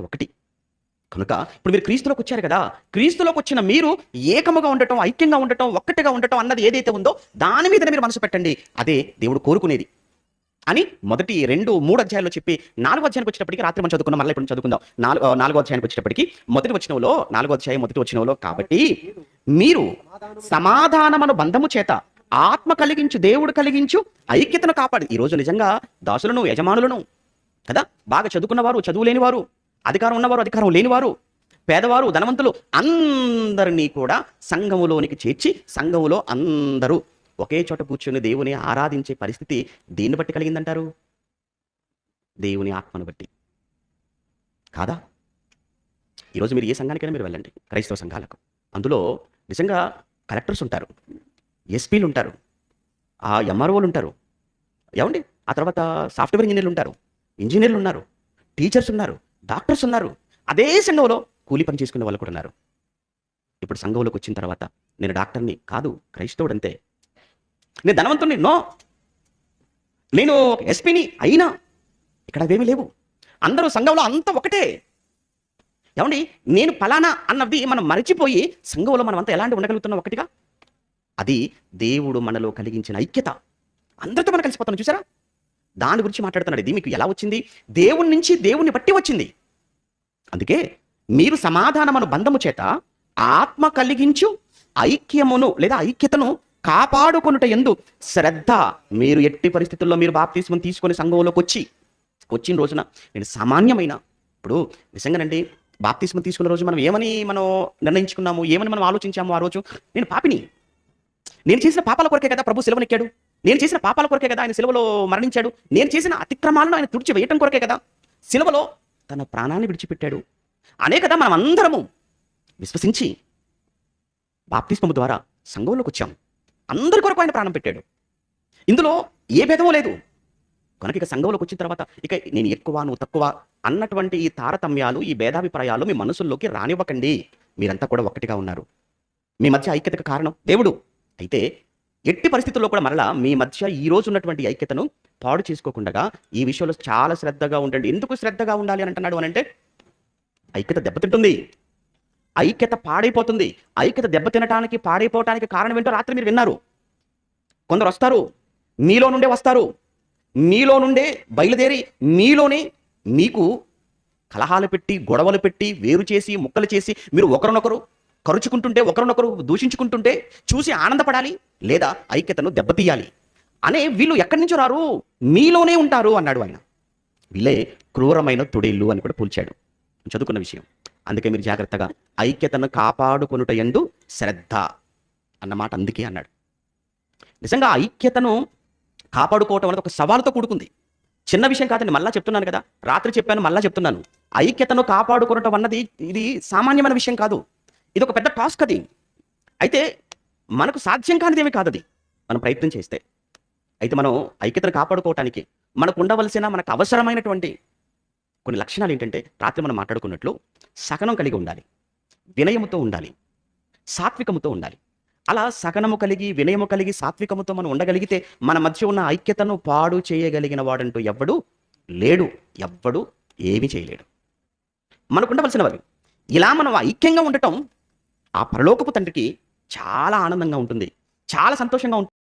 ఒకటి. కనుక ఇప్పుడు మీరు క్రీస్తులోకి వచ్చారు కదా క్రీస్తులోకి వచ్చిన మీరు ఏకముగా ఉండటం ఐక్యంగా ఉండటం ఒక్కటిగా ఉండటం అన్నది ఏదైతే ఉందో దాని మీదనే మీరు మనసు పెట్టండి. అదే దేవుడు కోరుకునేది. అని మొదటి రెండు మూడు అధ్యాయాల్లో చెప్పి నాలుగో అధ్యాయానికి వచ్చేటప్పటికి రాత్రి మనం చదువుకున్నాం మళ్ళీ ఇప్పుడు చదువుకుందాం. నాలుగు నాలుగో అధ్యాయానికి వచ్చేటప్పటికి మొదటి వచ్చినవులో నాలుగో అధ్యాయం మొదటి వచ్చినవులో కాబట్టి మీరు సమాధానమను బంధము చేత ఆత్మ కలిగించు దేవుడు కలిగించు ఐక్యతను కాపాడు. ఈరోజు నిజంగా దాసులను యజమానులను కదా బాగా చదువుకున్నవారు చదువు లేనివారు అధికారం ఉన్నవారు అధికారం లేనివారు పేదవారు ధనవంతులు అందరినీ కూడా సంఘములోనికి చేర్చి సంఘములో అందరూ ఒకే చోట కూర్చొని దేవుని ఆరాధించే పరిస్థితి దీన్ని బట్టి కలిగిందంటారు? దేవుని ఆత్మను బట్టి. కాదా? ఈరోజు మీరు ఏ సంఘానికైనా మీరు వెళ్ళండి క్రైస్తవ సంఘాలకు. అందులో నిజంగా కలెక్టర్స్ ఉంటారు ఎస్పీలు ఉంటారు ఆ ఎంఆర్ఓలు ఉంటారు. ఏమండి? ఆ తర్వాత సాఫ్ట్వేర్ ఇంజనీర్లు ఉంటారు ఇంజనీర్లు ఉన్నారు టీచర్స్ ఉన్నారు. డాక్టర్స్ ఉన్నారు. అదే సంఘంలో కూలి పని చేసుకునే వాళ్ళు కూడా ఉన్నారు. ఇప్పుడు సంఘంలోకి వచ్చిన తర్వాత నేను డాక్టర్ని కాదు క్రైస్తవుడు అంతే నేను ధనవంతుని నో. నేను ఎస్పీని అయినా ఇక్కడ అవేమీ లేవు. అందరూ సంఘంలో అంతా ఒకటే. ఏమండి? నేను ఫలానా అన్నది మనం మరచిపోయి సంఘంలో మనం అంతా ఎలాంటి ఉండగలుగుతున్నాం ఒకటిగా? అది దేవుడు మనలో కలిగించిన ఐక్యత. అందరితో మనం కలిసిపోతున్నాం చూసారా? దాని గురించి మాట్లాడుతున్నాడు. ఇది మీకు ఎలా వచ్చింది? దేవుని నుంచి దేవుణ్ణి బట్టి వచ్చింది. అందుకే మీరు సమాధానమను బంధము చేత ఆత్మ కలిగించు ఐక్యమును లేదా ఐక్యతను కాపాడుకొనుట ఎందు శ్రద్ధ మీరు ఎట్టి పరిస్థితుల్లో మీరు బాప్తీస్మం తీసుకొని సంఘంలోకి వచ్చి వచ్చిన రోజున నేను సామాన్యమైన ఇప్పుడు నిజంగానండి బాప్తీస్మం తీసుకున్న రోజు మనం ఏమని మనం నిర్ణయించుకున్నాము ఏమని మనం ఆలోచించాము ఆ రోజు? నేను పాపిని. నేను చేసిన పాపాల కొరకే కదా ప్రభు సెలవునెక్కాడు? నేను చేసిన పాపాల కొరకే కదా ఆయన సెలవులో మరణించాడు? నేను చేసిన అతిక్రమాలను ఆయన తుడిచి వేయటం కొరకే కదా? సిలువలో తన ప్రాణాన్ని విడిచిపెట్టాడు. అనే కదా మనం అందరము విశ్వసించి బాప్తిస్మము ద్వారా సంఘంలోకి వచ్చాం అందరి కొరకు ఆయన ప్రాణం పెట్టాడు. ఇందులో ఏ భేదమూ లేదు. కనుక ఇక సంఘంలోకి వచ్చిన తర్వాత ఇక నేను ఎక్కువ నువ్వు తక్కువ అన్నటువంటి ఈ తారతమ్యాలు ఈ భేదాభిప్రాయాలు మీ మనసుల్లోకి రానివ్వకండి. మీరంతా కూడా ఒక్కటిగా ఉన్నారు. మీ మధ్య ఐక్యతకు కారణం దేవుడు. అయితే ఎట్టి పరిస్థితుల్లో కూడా మరలా మీ మధ్య ఈ రోజు ఉన్నటువంటి ఐక్యతను పాడు చేసుకోకుండా ఈ విషయంలో చాలా శ్రద్ధగా ఉండండి. ఎందుకు శ్రద్ధగా ఉండాలి అని అంటున్నాడు అని అంటే ఐక్యత దెబ్బతింటుంది. ఐక్యత పాడైపోతుంది. ఐక్యత దెబ్బతినటానికి పాడైపోవటానికి కారణం ఏంటో రాత్రి మీరు విన్నారు. కొందరు వస్తారు మీలో నుండే వస్తారు. మీలో నుండే బయలుదేరి మీలోనే మీకు కలహాలు పెట్టి గొడవలు పెట్టి వేరు చేసి ముక్కలు చేసి మీరు ఒకరినొకరు కరుచుకుంటుంటే ఒకరినొకరు దూషించుకుంటుంటే చూసి ఆనందపడాలి లేదా ఐక్యతను దెబ్బతీయాలి అనే వీళ్ళు ఎక్కడి నుంచో రారు? మీలోనే ఉంటారు అన్నాడు ఆయన. వీళ్ళే క్రూరమైన తొడేళ్ళు అని కూడా పూల్చాడు. చదువుకున్న విషయం. అందుకే మీరు జాగ్రత్తగా ఐక్యతను కాపాడుకొనుట ఎందు శ్రద్ధ అన్నమాట అందుకే అన్నాడు. నిజంగా ఐక్యతను కాపాడుకోవటం అనేది ఒక సవాలుతో కూడుకుంది. చిన్న విషయం కాదండి మళ్ళా చెప్తున్నాను కదా. రాత్రి చెప్పాను మళ్ళా చెప్తున్నాను. ఐక్యతను కాపాడుకోవటం అన్నది ఇది సామాన్యమైన విషయం కాదు. ఇది ఒక పెద్ద టాస్క్ అది. అయితే మనకు సాధ్యం కానిదేమి కాదది. కాదు అది మనం ప్రయత్నం చేస్తే. అయితే మనం ఐక్యతను కాపాడుకోవటానికి మనకు ఉండవలసిన మనకు అవసరమైనటువంటి కొన్ని లక్షణాలు ఏంటంటే రాత్రి మనం మాట్లాడుకున్నట్లు సహనం కలిగి ఉండాలి. వినయముతో ఉండాలి. సాత్వికముతో ఉండాలి. అలా సగనము కలిగి వినయము కలిగి సాత్వికముతో మనం ఉండగలిగితే మన మధ్య ఉన్న ఐక్యతను పాడు చేయగలిగిన వాడంటూ ఎవ్వడు లేడు. ఎవ్వడు ఏమీ చేయలేడు. మనకు ఉండవలసినవి ఇలా మనం ఐక్యంగా ఉండటం ఆ పరలోకపు తండ్రికి చాలా ఆనందంగా ఉంటుంది. చాలా సంతోషంగా ఉంటుంది